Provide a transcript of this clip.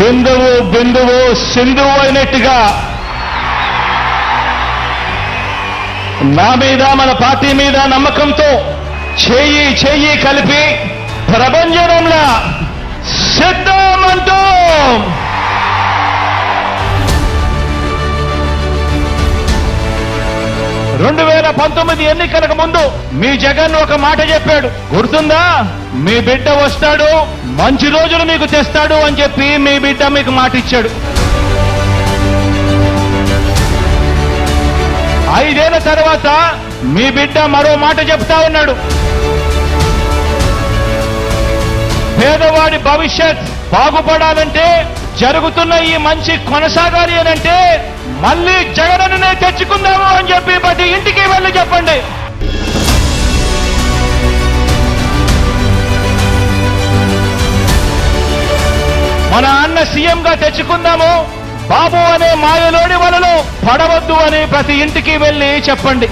బిందువు బిందువు సింధువు అయినట్టుగా నా మీద మన పార్టీ మీద నమ్మకంతో చేయి చేయి కలిపి ప్రభంజనంలా రెండు వేల పంతొమ్మిది ఎన్నికలకు ముందు మీ జగన్ ఒక మాట చెప్పాడు. గుర్తుందా? మీ బిడ్డ వస్తాడు మంచి రోజులు మీకు తెస్తాడు అని చెప్పి మీ బిడ్డ మీకు మాట ఇచ్చాడు. ఐదేళ్ళ తర్వాత మీ బిడ్డ మరో మాట చెప్తా ఉన్నాడు. పేదవాడి భవిష్యత్ బాగుపడాలంటే జరుగుతున్న ఈ మంచి కొనసాగాలి అనంటే అంటే మళ్ళీ జగనన్ననే మన అన్న సీఎంగా తెచ్చుకుందాము. బాబు అనే మాయలోని వలలో పడవద్దు అని ప్రతి ఇంటికి వెళ్ళి చెప్పండి.